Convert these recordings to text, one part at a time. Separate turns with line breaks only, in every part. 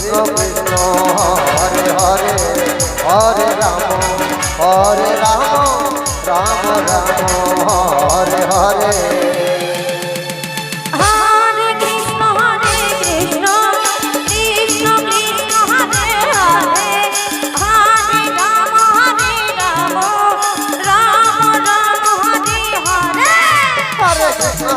Krishna Hare Hare Hare Ram Hare Ram Ram Ram Hare Hare. Hare Krishna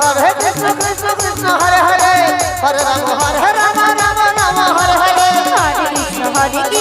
Hare
Krishna